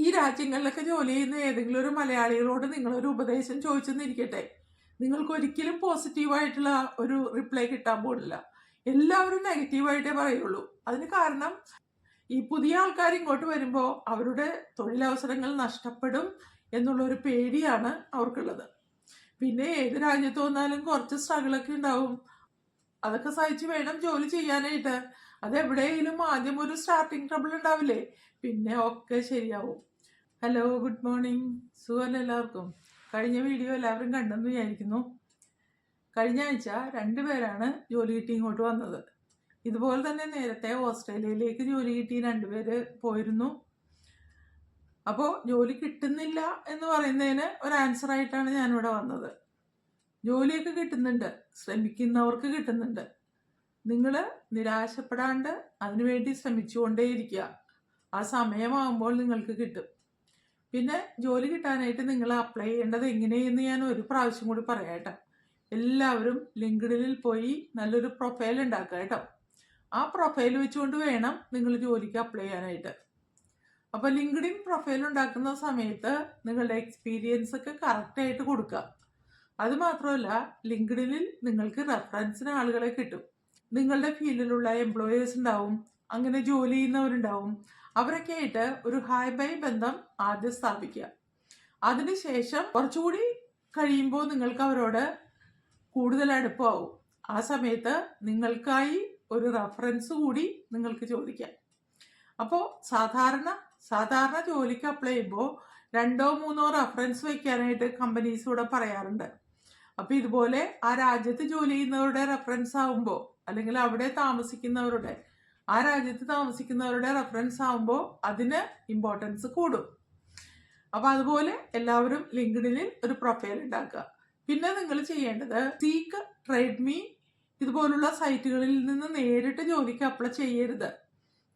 ഈ രാജ്യങ്ങളിലൊക്കെ ജോലി ചെയ്യുന്ന ഏതെങ്കിലും ഒരു മലയാളികളോട് നിങ്ങളൊരു ഉപദേശം ചോദിച്ചെന്നിരിക്കട്ടെ. നിങ്ങൾക്ക് ഒരിക്കലും പോസിറ്റീവായിട്ടുള്ള ഒരു റിപ്ലൈ കിട്ടാൻ പോകില്ല എല്ലാവരും നെഗറ്റീവായിട്ടേ പറയുള്ളൂ. അതിന് കാരണം ഈ പുതിയ ആൾക്കാർ ഇങ്ങോട്ട് വരുമ്പോൾ അവരുടെ തൊഴിലവസരങ്ങൾ നഷ്ടപ്പെടും എന്നുള്ളൊരു പേടിയാണ് അവർക്കുള്ളത്. പിന്നെ ഏത് രാജ്യത്ത് വന്നാലും കുറച്ച് സ്ട്രഗിളൊക്കെ ഉണ്ടാവും. അതൊക്കെ സഹിച്ച് വേണം ജോലി ചെയ്യാനായിട്ട്. അതെവിടെയെങ്കിലും ആദ്യം ഒരു സ്റ്റാർട്ടിങ് ട്രബിൾ ഉണ്ടാവില്ലേ? പിന്നെ ഒക്കെ ശരിയാവും. ഹലോ ഗുഡ് മോർണിംഗ് സുഖമല്ല എല്ലാവർക്കും? കഴിഞ്ഞ വീഡിയോ എല്ലാവരും കണ്ടെന്ന് വിചാരിക്കുന്നു. കഴിഞ്ഞ ആഴ്ച രണ്ടുപേരാണ് ജോലി കിട്ടി ഇങ്ങോട്ട് വന്നത്. ഇതുപോലെ തന്നെ നേരത്തെ ഓസ്ട്രേലിയയിലേക്ക് ജോലി കിട്ടി രണ്ടുപേര് പോയിരുന്നു. അപ്പോൾ ജോലി കിട്ടുന്നില്ല എന്ന് പറയുന്നതിന് ഒരു ആൻസർ ആയിട്ടാണ് ഞാനിവിടെ വന്നത്. ജോലിയൊക്കെ കിട്ടുന്നുണ്ട്. ശ്രമിക്കുന്നവർക്ക് കിട്ടുന്നുണ്ട്. നിങ്ങൾ നിരാശപ്പെടാണ്ട് അതിനുവേണ്ടി ശ്രമിച്ചുകൊണ്ടേയിരിക്കുക. ആ സമയമാകുമ്പോൾ നിങ്ങൾക്ക് കിട്ടും. പിന്നെ ജോലി കിട്ടാനായിട്ട് നിങ്ങൾ അപ്ലൈ ചെയ്യേണ്ടത് എങ്ങനെയെന്ന് ഞാൻ ഒരു പ്രാവശ്യം കൂടി പറയാം കേട്ടോ. എല്ലാവരും ലിങ്ക്ഡിനിൽ പോയി നല്ലൊരു പ്രൊഫൈൽ ഉണ്ടാക്കുക കേട്ടോ. ആ പ്രൊഫൈൽ വെച്ചുകൊണ്ട് വേണം നിങ്ങൾ ജോലിക്ക് അപ്ലൈ ചെയ്യാനായിട്ട്. അപ്പോൾ ലിങ്ക്ഡിൻ പ്രൊഫൈൽ ഉണ്ടാക്കുന്ന സമയത്ത് നിങ്ങളുടെ എക്സ്പീരിയൻസ് ഒക്കെ കറക്റ്റായിട്ട് കൊടുക്കുക. അത് മാത്രമല്ല ലിങ്ക്ഡിനിൽ നിങ്ങൾക്ക് റെഫറൻസിന് ആളുകളെ കിട്ടും. നിങ്ങളുടെ ഫീൽഡിലുള്ള എംപ്ലോയേഴ്സ് ഉണ്ടാവും അങ്ങനെ ജോലി ചെയ്യുന്നവരുണ്ടാവും. അവരൊക്കെ ആയിട്ട് ഒരു ഹായ് ബൈ ബന്ധം ആദ്യം സ്ഥാപിക്കുക. അതിനുശേഷം കുറച്ചുകൂടി കഴിയുമ്പോൾ നിങ്ങൾക്ക് അവരോട് കൂടുതൽ അടുപ്പമാവും. ആ സമയത്ത് നിങ്ങൾക്കായി ഒരു റഫറൻസ് കൂടി നിങ്ങൾക്ക് ചോദിക്കാം. അപ്പോൾ സാധാരണ സാധാരണ ജോലിക്ക് അപ്ലൈ ചെയ്യുമ്പോൾ രണ്ടോ മൂന്നോ റഫറൻസ് വയ്ക്കാനായിട്ട് കമ്പനീസ് ഇവിടെ പറയാറുണ്ട്. അപ്പോൾ ഇതുപോലെ ആ രാജ്യത്ത് ജോലി ചെയ്യുന്നവരുടെ റെഫറൻസ് ആവുമ്പോൾ അല്ലെങ്കിൽ അവിടെ താമസിക്കുന്നവരുടെ ആ രാജ്യത്ത് താമസിക്കുന്നവരുടെ റെഫറൻസ് ആകുമ്പോൾ അതിന് ഇമ്പോർട്ടൻസ് കൂടും. അപ്പോൾ അതുപോലെ എല്ലാവരും ലിങ്ക്ഡിനിൽ ഒരു പ്രൊഫൈൽ ഉണ്ടാക്കുക. പിന്നെ നിങ്ങൾ ചെയ്യേണ്ടത് സീക്ക് ട്രേഡ് മീ ഇതുപോലുള്ള സൈറ്റുകളിൽ നിന്ന് നേരിട്ട് ജോലിക്ക് അപ്ലൈ ചെയ്യരുത്.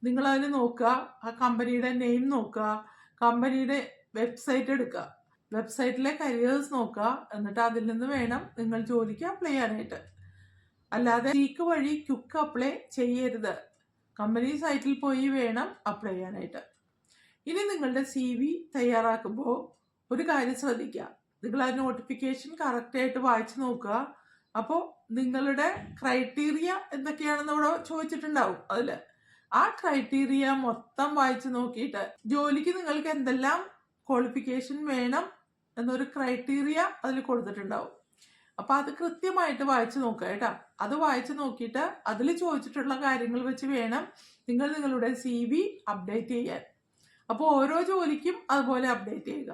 നിങ്ങൾ അതിന് നോക്കുക ആ കമ്പനിയുടെ നെയിം നോക്കുക കമ്പനിയുടെ വെബ്സൈറ്റ് എടുക്കുക. വെബ്സൈറ്റിലെ കരിയേഴ്സ് നോക്കുക എന്നിട്ട് അതിൽ നിന്ന് വേണം നിങ്ങൾ ജോലിക്ക് അപ്ലൈ ചെയ്യാനായിട്ട്. അല്ലാതെ സീക്ക് വഴി ക്യുക്ക് അപ്ലൈ ചെയ്യരുത്. കമ്പനി സൈറ്റിൽ പോയി വേണം അപ്ലൈ ചെയ്യാനായിട്ട്. ഇനി നിങ്ങളുടെ സി വി തയ്യാറാക്കുമ്പോൾ ഒരു കാര്യം ശ്രദ്ധിക്കുക. നിങ്ങൾ ആ നോട്ടിഫിക്കേഷൻ കറക്റ്റായിട്ട് വായിച്ചു നോക്കുക. അപ്പോൾ നിങ്ങളുടെ ക്രൈറ്റീരിയ എന്തൊക്കെയാണെന്ന് ഇവിടെ ചോദിച്ചിട്ടുണ്ടാവും അതിൽ ആ ക്രൈറ്റീരിയ മൊത്തം വായിച്ചു നോക്കിയിട്ട് ജോലിക്ക് നിങ്ങൾക്ക് എന്തെല്ലാം ക്വാളിഫിക്കേഷൻ വേണം എന്നൊരു ക്രൈറ്റീരിയ അതിൽ കൊടുത്തിട്ടുണ്ടാവും. അപ്പോൾ അത് കൃത്യമായിട്ട് വായിച്ചു നോക്കുക കേട്ടോ. അത് വായിച്ചു നോക്കിയിട്ട് അതിൽ ചോദിച്ചിട്ടുള്ള കാര്യങ്ങൾ വെച്ച് വേണം നിങ്ങൾ നിങ്ങളുടെ സി വി അപ്ഡേറ്റ് ചെയ്യാൻ. അപ്പോൾ ഓരോ ജോലിക്കും അതുപോലെ അപ്ഡേറ്റ് ചെയ്യുക.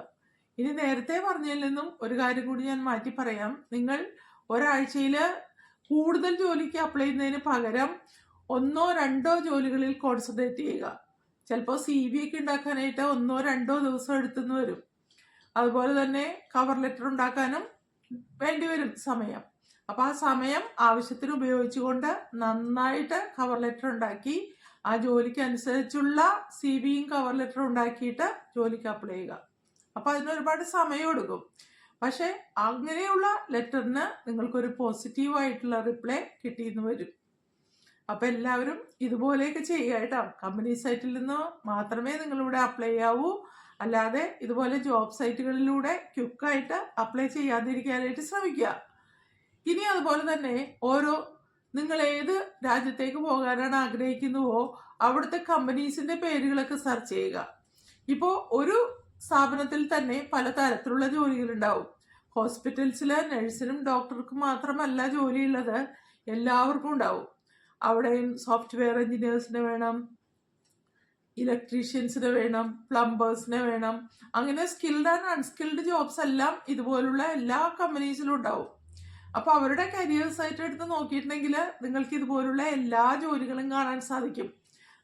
ഇനി നേരത്തെ പറഞ്ഞതിൽ നിന്നും ഒരു കാര്യം കൂടി ഞാൻ മാറ്റി പറയാം. നിങ്ങൾ ഒരാഴ്ചയിൽ കൂടുതൽ ജോലിക്ക് അപ്ലൈ ചെയ്യുന്നതിന് പകരം ഒന്നോ രണ്ടോ ജോലികളിൽ കോൺസെൻട്രേറ്റ് ചെയ്യുക. ചിലപ്പോൾ സി വി ഒക്കെ ഉണ്ടാക്കാനായിട്ട് ഒന്നോ രണ്ടോ ദിവസം എടുത്തുനിന്ന് വരും. അതുപോലെ തന്നെ കവർ ലെറ്റർ ഉണ്ടാക്കാനും വേണ്ടി വരും സമയം. അപ്പോൾ ആ സമയം ആവശ്യത്തിന് ഉപയോഗിച്ചുകൊണ്ട് നന്നായിട്ട് കവർ ലെറ്റർ ഉണ്ടാക്കി ആ ജോലിക്ക് അനുസരിച്ചുള്ള സി വിയും കവർ ലെറ്റർ ഉണ്ടാക്കിയിട്ട് ജോലിക്ക് അപ്ലൈ ചെയ്യുക. അപ്പോൾ അതിന് ഒരുപാട് സമയം എടുക്കും. പക്ഷേ അങ്ങനെയുള്ള ലെറ്ററിന് നിങ്ങൾക്കൊരു പോസിറ്റീവായിട്ടുള്ള റിപ്ലൈ കിട്ടിയെന്ന് വരും. അപ്പം എല്ലാവരും ഇതുപോലെയൊക്കെ ചെയ്യുക കേട്ടോ. കമ്പനി സൈറ്റിൽ നിന്ന് മാത്രമേ നിങ്ങളിവിടെ അപ്ലൈ ചെയ്യാവൂ അല്ലാതെ ഇതുപോലെ ജോബ് സൈറ്റുകളിലൂടെ ക്യുക്കായിട്ട് അപ്ലൈ ചെയ്യാതിരിക്കാനായിട്ട് ശ്രമിക്കുക. ഇനി അതുപോലെ തന്നെ ഓരോ നിങ്ങൾ ഏത് രാജ്യത്തേക്ക് പോകാനാണ് ആഗ്രഹിക്കുന്നുവോ അവിടുത്തെ കമ്പനീസിന്റെ പേരുകളൊക്കെ സെർച്ച് ചെയ്യുക. ഇപ്പോൾ ഒരു സ്ഥാപനത്തിൽ തന്നെ പല തരത്തിലുള്ള ജോലികളുണ്ടാവും ഹോസ്പിറ്റൽസിൽ നഴ്സിനും ഡോക്ടർക്കും മാത്രമല്ല ജോലിയുള്ളത് എല്ലാവർക്കും ഉണ്ടാവും. അവിടെയും സോഫ്റ്റ്വെയർ എഞ്ചിനീയേഴ്സിന് വേണം ഇലക്ട്രീഷ്യൻസിന് വേണം പ്ലംബേഴ്സിന് വേണം. അങ്ങനെ സ്കിൽഡ് ആൻഡ് അൺസ്കിൽഡ് ജോബ്സ് എല്ലാം ഇതുപോലുള്ള എല്ലാ കമ്പനീസിലും ഉണ്ടാവും. അപ്പോൾ അവരുടെ കരിയേഴ്സ് ആയിട്ട് എടുത്ത് നോക്കിയിട്ടുണ്ടെങ്കിൽ നിങ്ങൾക്ക് ഇതുപോലുള്ള എല്ലാ ജോലികളും കാണാൻ സാധിക്കും.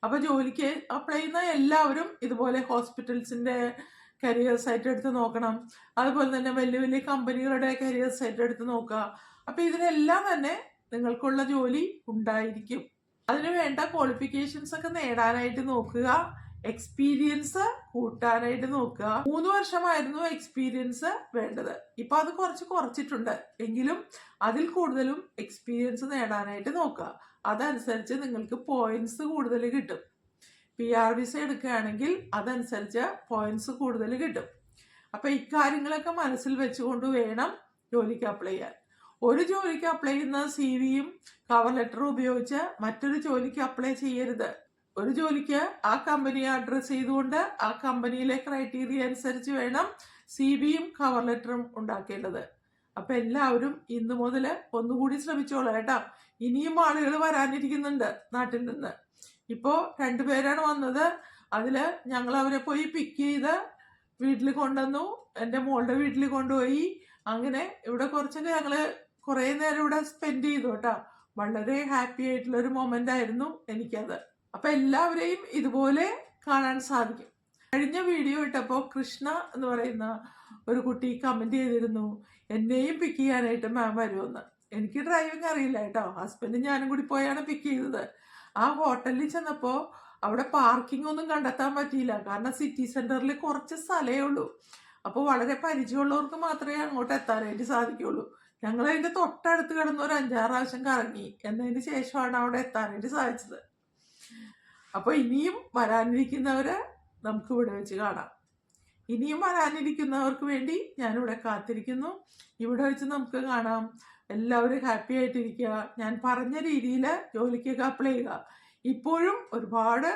അപ്പോൾ ജോലിക്ക് അപ്ലൈ ചെയ്യുന്ന എല്ലാവരും ഇതുപോലെ ഹോസ്പിറ്റൽസിന്റെ കരിയേഴ്സ് ആയിട്ട് എടുത്ത് നോക്കണം. അതുപോലെ തന്നെ വലിയ വലിയ കമ്പനികളുടെ കരിയേഴ്സ് ആയിട്ട് എടുത്ത് നോക്കുക. അപ്പോൾ ഇതിനെല്ലാം തന്നെ നിങ്ങൾക്കുള്ള ജോലി ഉണ്ടായിരിക്കും. അതിന് വേണ്ട ക്വാളിഫിക്കേഷൻസ് ഒക്കെ നേടാനായിട്ട് നോക്കുക. എക്സ്പീരിയൻസ് കൂട്ടാനായിട്ട് നോക്കുക. മൂന്ന് വർഷമായിരുന്നു എക്സ്പീരിയൻസ് വേണ്ടത്. ഇപ്പൊ അത് കുറച്ച് കുറച്ചിട്ടുണ്ട്. എങ്കിലും അതിൽ കൂടുതലും എക്സ്പീരിയൻസ് നേടാനായിട്ട് നോക്കുക. അതനുസരിച്ച് നിങ്ങൾക്ക് പോയിന്റ്സ് കൂടുതൽ കിട്ടും. പി ആർ വിസ എടുക്കുകയാണെങ്കിൽ അതനുസരിച്ച് പോയിന്റ്സ് കൂടുതൽ കിട്ടും. അപ്പൊ ഇക്കാര്യങ്ങളൊക്കെ മനസ്സിൽ വെച്ചുകൊണ്ട് വേണം ജോലിക്ക് അപ്ലൈ ചെയ്യാൻ. ഒരു ജോലിക്ക് അപ്ലൈ ചെയ്യുന്ന സി വിയും കവർ ലെറ്ററും ഉപയോഗിച്ച് മറ്റൊരു ജോലിക്ക് അപ്ലൈ ചെയ്യരുത്. ഒരു ജോലിക്ക് ആ കമ്പനിയെ അഡ്രസ്സ് ചെയ്തുകൊണ്ട് ആ കമ്പനിയിലെ ക്രൈറ്റീരിയ അനുസരിച്ച് വേണം സി വിയും കവർ ലെറ്ററും ഉണ്ടാക്കേണ്ടത്. അപ്പൊ എല്ലാവരും ഇന്ന് മുതൽ ഒന്നുകൂടി ശ്രമിച്ചോളൂ കേട്ടോ. ഇനിയും ആളുകൾ വരാനിരിക്കുന്നുണ്ട് നാട്ടിൽ നിന്ന്. ഇപ്പോ രണ്ടുപേരാണ് വന്നത്. അതിൽ ഞങ്ങൾ അവരെ പോയി പിക്ക് ചെയ്ത് വീട്ടിൽ കൊണ്ടുവന്നു. എന്റെ മോളുടെ വീട്ടിൽ കൊണ്ടുപോയി. അങ്ങനെ ഇവിടെ കുറച്ചൊക്കെ ഞങ്ങൾ കുറേ നേരം ഇവിടെ സ്പെൻഡ് ചെയ്തു കേട്ടോ. വളരെ ഹാപ്പി ആയിട്ടുള്ള ഒരു മൊമെന്റ് ആയിരുന്നു എനിക്കത്. അപ്പൊ എല്ലാവരെയും ഇതുപോലെ കാണാൻ സാധിക്കും. കഴിഞ്ഞ വീഡിയോ ഇട്ടപ്പോൾ കൃഷ്ണ എന്ന് പറയുന്ന ഒരു കുട്ടി കമന്റ് ചെയ്തിരുന്നു എന്നെയും പിക്ക് ചെയ്യാനായിട്ട് മാം വരുമെന്ന് എനിക്ക് ഡ്രൈവിംഗ് അറിയില്ല കേട്ടോ. ഹസ്ബൻഡും ഞാനും കൂടി പോയാണ് പിക്ക് ചെയ്തത്. ആ ഹോട്ടലിൽ ചെന്നപ്പോൾ അവിടെ പാർക്കിംഗ് ഒന്നും കണ്ടെത്താൻ പറ്റിയില്ല. കാരണം സിറ്റി സെന്ററിൽ കുറച്ച് സ്ഥലമേ ഉള്ളൂ. അപ്പോൾ വളരെ പരിചയമുള്ളവർക്ക് മാത്രമേ അങ്ങോട്ട് എത്താനായിട്ട് സാധിക്കുള്ളൂ ഞങ്ങൾ അതിന്റെ തൊട്ടടുത്ത് കിടന്ന് ഒരു അഞ്ചാറ് പ്രാവശ്യം കറങ്ങി. എന്നതിന് ശേഷമാണ് അവിടെ എത്താനായിട്ട് സാധിച്ചത്. അപ്പോൾ ഇനിയും വരാനിരിക്കുന്നവരെ നമുക്ക് ഇവിടെ വെച്ച് കാണാം. ഇനിയും വരാനിരിക്കുന്നവർക്ക് വേണ്ടി ഞാനിവിടെ കാത്തിരിക്കുന്നു. ഇവിടെ വെച്ച് നമുക്ക് കാണാം. എല്ലാവരും ഹാപ്പി ആയിട്ടിരിക്കുക. ഞാൻ പറഞ്ഞ രീതിയിൽ ജോലിക്കൊക്കെ അപ്ലൈ ചെയ്യുക. ഇപ്പോഴും ഒരുപാട്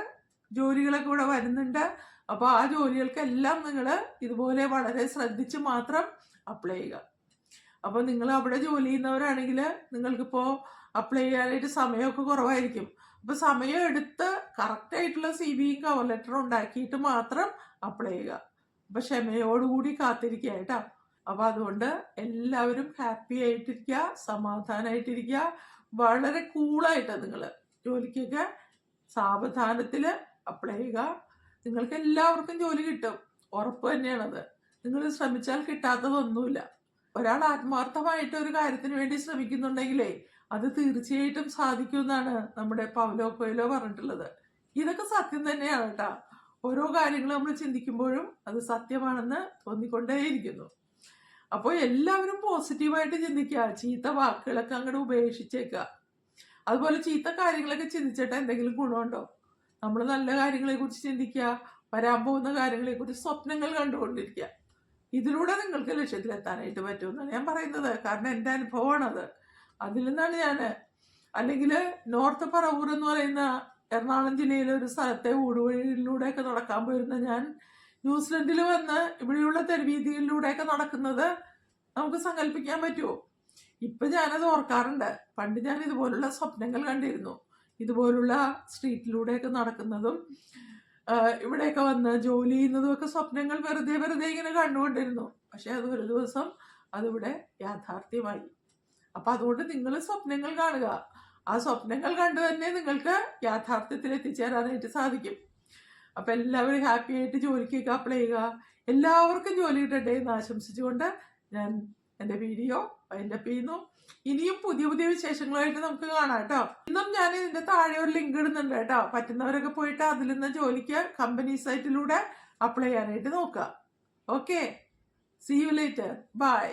ജോലികളൊക്കെ ഇവിടെ വരുന്നുണ്ട്. അപ്പോൾ ആ ജോലികൾക്കെല്ലാം നിങ്ങൾ ഇതുപോലെ വളരെ ശ്രദ്ധിച്ച് മാത്രം അപ്ലൈ ചെയ്യുക. അപ്പോൾ നിങ്ങൾ അവിടെ ജോലി ചെയ്യുന്നവരാണെങ്കിൽ നിങ്ങൾക്കിപ്പോൾ അപ്ലൈ ചെയ്യാനായിട്ട് സമയമൊക്കെ കുറവായിരിക്കും. അപ്പോൾ സമയം എടുത്ത് കറക്റ്റ് ആയിട്ടുള്ള സി വിയും കവർ ലെറ്റർ ഉണ്ടാക്കിയിട്ട് മാത്രം അപ്ലൈ ചെയ്യുക. അപ്പോൾ ക്ഷമയോടുകൂടി കാത്തിരിക്കുക കേട്ടോ. അപ്പോൾ അതുകൊണ്ട് എല്ലാവരും ഹാപ്പി ആയിട്ടിരിക്കുക സമാധാനമായിട്ടിരിക്കുക വളരെ കൂളായിട്ട് നിങ്ങൾ ജോലിക്കൊക്കെ സാവധാനത്തിൽ അപ്ലൈ ചെയ്യുക. നിങ്ങൾക്ക് എല്ലാവർക്കും ജോലി കിട്ടും. ഉറപ്പ് തന്നെയാണത്. നിങ്ങൾ ശ്രമിച്ചാൽ കിട്ടാത്തതൊന്നുമില്ല. ഒരാൾ ആത്മാർത്ഥമായിട്ട് ഒരു കാര്യത്തിന് വേണ്ടി ശ്രമിക്കുന്നുണ്ടെങ്കിലേ അത് തീർച്ചയായിട്ടും സാധിക്കുമെന്നാണ് നമ്മുടെ പൗലോ കൊയിലോ പറഞ്ഞിട്ടുള്ളത്. ഇതൊക്കെ സത്യം തന്നെയാണ് കേട്ടോ. ഓരോ കാര്യങ്ങൾ നമ്മൾ ചിന്തിക്കുമ്പോഴും അത് സത്യമാണെന്ന് തോന്നിക്കൊണ്ടേയിരിക്കുന്നു. അപ്പോൾ എല്ലാവരും പോസിറ്റീവായിട്ട് ചിന്തിക്കുക ചീത്ത വാക്കുകളൊക്കെ അങ്ങോട്ട് ഉപേക്ഷിച്ചേക്കുക. അതുപോലെ ചീത്ത കാര്യങ്ങളൊക്കെ ചിന്തിച്ചിട്ട് എന്തെങ്കിലും ഗുണമുണ്ടോ? നമ്മൾ നല്ല കാര്യങ്ങളെക്കുറിച്ച് ചിന്തിക്കുക വരാൻ പോകുന്ന കാര്യങ്ങളെ കുറിച്ച് സ്വപ്നങ്ങൾ കണ്ടുകൊണ്ടിരിക്കുക. ഇതിലൂടെ നിങ്ങൾക്ക് ലക്ഷ്യത്തിലെത്താനായിട്ട് പറ്റുമെന്നാണ് ഞാൻ പറയുന്നത്. കാരണം എന്റെ അനുഭവമാണത്. അതിൽ നിന്നാണ് ഞാൻ അല്ലെങ്കിൽ നോർത്ത് പറവൂർ എന്ന് പറയുന്ന എറണാകുളം ജില്ലയിലെ ഒരു സ്ഥലത്തെ ഊടുവഴിയിലൂടെയൊക്കെ നടക്കാൻ പോയിരുന്ന ഞാൻ ന്യൂസിലൻഡിൽ വന്ന് ഇവിടെയുള്ള തെരുവീതിയിലൂടെയൊക്കെ നടക്കുന്നത് നമുക്ക് സങ്കല്പിക്കാൻ പറ്റുമോ? ഇപ്പൊ ഞാനത് ഓർക്കാറുണ്ട്. പണ്ട് ഞാൻ ഇതുപോലുള്ള സ്വപ്നങ്ങൾ കണ്ടിരുന്നു. ഇതുപോലുള്ള സ്ട്രീറ്റിലൂടെയൊക്കെ നടക്കുന്നതും ഇവിടെയൊക്കെ വന്ന് ജോലി ചെയ്യുന്നതും ഒക്കെ സ്വപ്നങ്ങൾ വെറുതെ വെറുതെ ഇങ്ങനെ കണ്ടുകൊണ്ടിരുന്നു. പക്ഷെ അത് ഒരു ദിവസം അതിവിടെ യാഥാർത്ഥ്യമായി. അപ്പൊ അതുകൊണ്ട് നിങ്ങൾ സ്വപ്നങ്ങൾ കാണുക. ആ സ്വപ്നങ്ങൾ കണ്ടു തന്നെ നിങ്ങൾക്ക് യാഥാർത്ഥ്യത്തിൽ എത്തിച്ചേരാനായിട്ട് സാധിക്കും. അപ്പൊ എല്ലാവരും ഹാപ്പി ആയിട്ട് ജോലിക്കൊക്കെ അപ്ലൈ ചെയ്യുക. എല്ലാവർക്കും ജോലി കിട്ടട്ടെ എന്ന് ആശംസിച്ചുകൊണ്ട് ഞാൻ എന്റെ വീഡിയോ വൈൻഡപ്പ് ചെയ്യുന്നു ഇനിയും പുതിയ പുതിയ വിശേഷങ്ങളായിട്ട് നമുക്ക് കാണാം കേട്ടോ. ഇന്നും ഞാൻ ഇതിന്റെ താഴെ ഒരു ലിങ്ക് ഇടുന്നുണ്ട് കേട്ടോ. പറ്റുന്നവരൊക്കെ പോയിട്ട് അതിൽ നിന്ന് ജോലിക്ക് കമ്പനി സൈറ്റിലൂടെ അപ്ലൈ ചെയ്യാനായിട്ട് നോക്കുക. Okay see you later bye